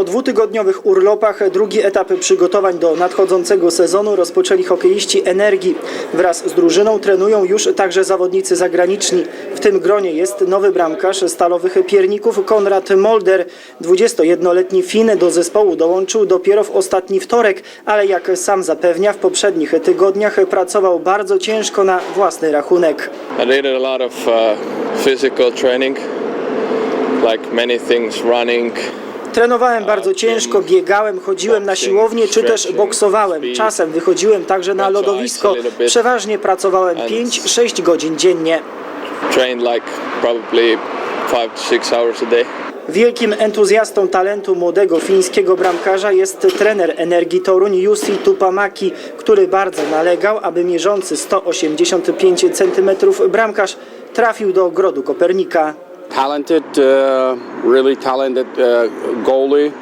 Po dwutygodniowych urlopach drugi etap przygotowań do nadchodzącego sezonu rozpoczęli hokeiści Energii. Wraz z drużyną trenują już także zawodnicy zagraniczni. W tym gronie jest nowy bramkarz stalowych pierników Konrad Molder. 21-letni Fin do zespołu dołączył dopiero w ostatni wtorek, ale jak sam zapewnia w poprzednich tygodniach pracował bardzo ciężko na własny rachunek. I uh, like many things, running. Trenowałem bardzo ciężko, biegałem, chodziłem na siłownię czy też boksowałem. Czasem wychodziłem także na lodowisko. Przeważnie pracowałem 5-6 godzin dziennie. Wielkim entuzjastą talentu młodego fińskiego bramkarza jest trener Energii Toruń Jussi Tupamaki, który bardzo nalegał, aby mierzący 185 cm bramkarz trafił do ogrodu Kopernika. Talented, uh, really talented uh, goalie.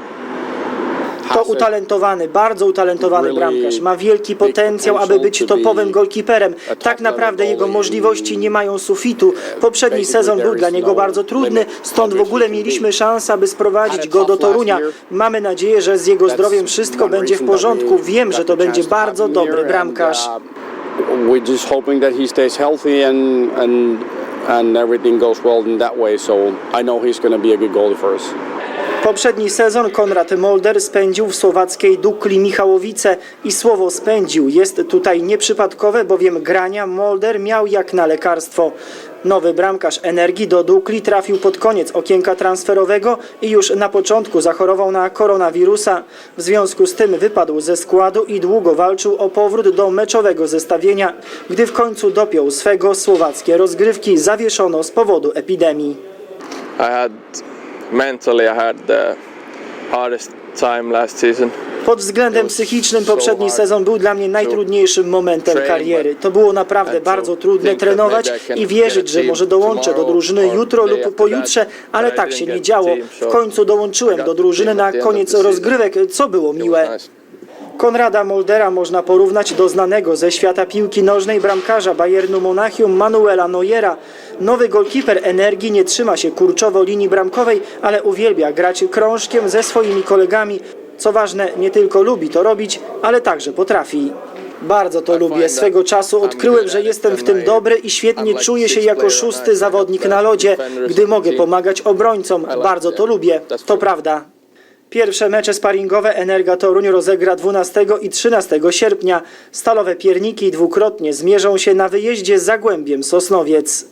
To utalentowany, bardzo utalentowany bramkarz. Ma wielki potencjał, aby być topowym golkiperem. Tak naprawdę jego możliwości nie mają sufitu. Poprzedni sezon był dla niego bardzo trudny, stąd w ogóle mieliśmy szansę, aby sprowadzić go do Torunia. Mamy nadzieję, że z jego zdrowiem wszystko będzie w porządku. Wiem, że to będzie bardzo dobry bramkarz. uh, We're just hoping that he stays healthy and and and everything goes well in that way. So I know he's going to be a good goalie for us. Poprzedni sezon Konrad Molder spędził w słowackiej Dukli Michałowice i słowo spędził jest tutaj nieprzypadkowe, bowiem grania Molder miał jak na lekarstwo. Nowy bramkarz Energii do Dukli trafił pod koniec okienka transferowego i już na początku zachorował na koronawirusa. W związku z tym wypadł ze składu i długo walczył o powrót do meczowego zestawienia. Gdy w końcu dopiął swego słowackie rozgrywki zawieszono z powodu epidemii. I had mentally I had the hardest time last season. Pod względem psychicznym poprzedni sezon był dla mnie najtrudniejszym momentem kariery. To było naprawdę bardzo trudne trenować i wierzyć, że może dołączę do drużyny jutro lub pojutrze, ale tak się nie działo. W końcu dołączyłem do drużyny na koniec rozgrywek, co było miłe. Konrada Moldera można porównać do znanego ze świata piłki nożnej bramkarza Bayernu Monachium Manuela Neuera. Nowy golkiper Energii nie trzyma się kurczowo linii bramkowej, ale uwielbia grać krążkiem ze swoimi kolegami. Co ważne, nie tylko lubi to robić, ale także potrafi. Bardzo to lubię. Swego czasu odkryłem, że jestem w tym dobry i świetnie czuję się jako szósty zawodnik na lodzie, gdy mogę pomagać obrońcom. Bardzo to lubię. To prawda. Pierwsze mecze sparingowe Energa Toruń rozegra 12 i 13 sierpnia. Stalowe pierniki dwukrotnie zmierzą się na wyjeździe z Zagłębiem Sosnowiec.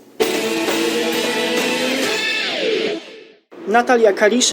Natalia Kalisz